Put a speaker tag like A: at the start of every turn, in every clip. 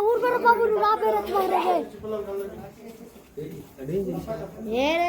A: ఊరుకోరు బాబు నువ్వు నా పేరు ఏరే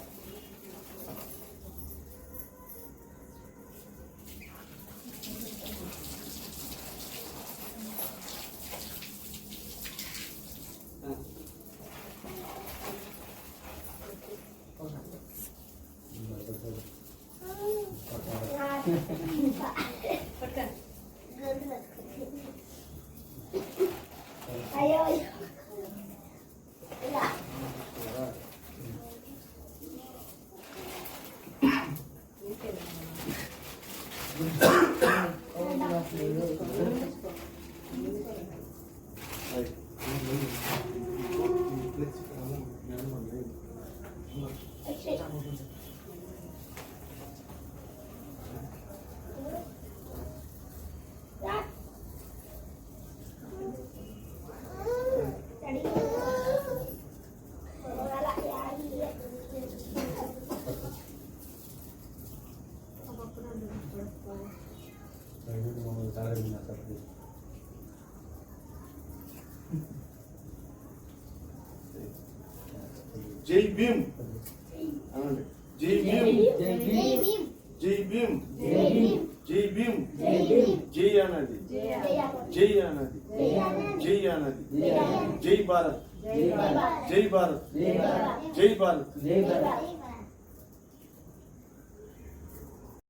B: 哎呦！哎
C: 呀！哎呀！哎！哎
A: 呀
B: జై భీమ్ అనండి జై భీమ్ జై భీమ్ జై భీమ్ జై అన్నది జై అన్నది జై అన్నది జై భారత్ జై భారత్ జై భారత్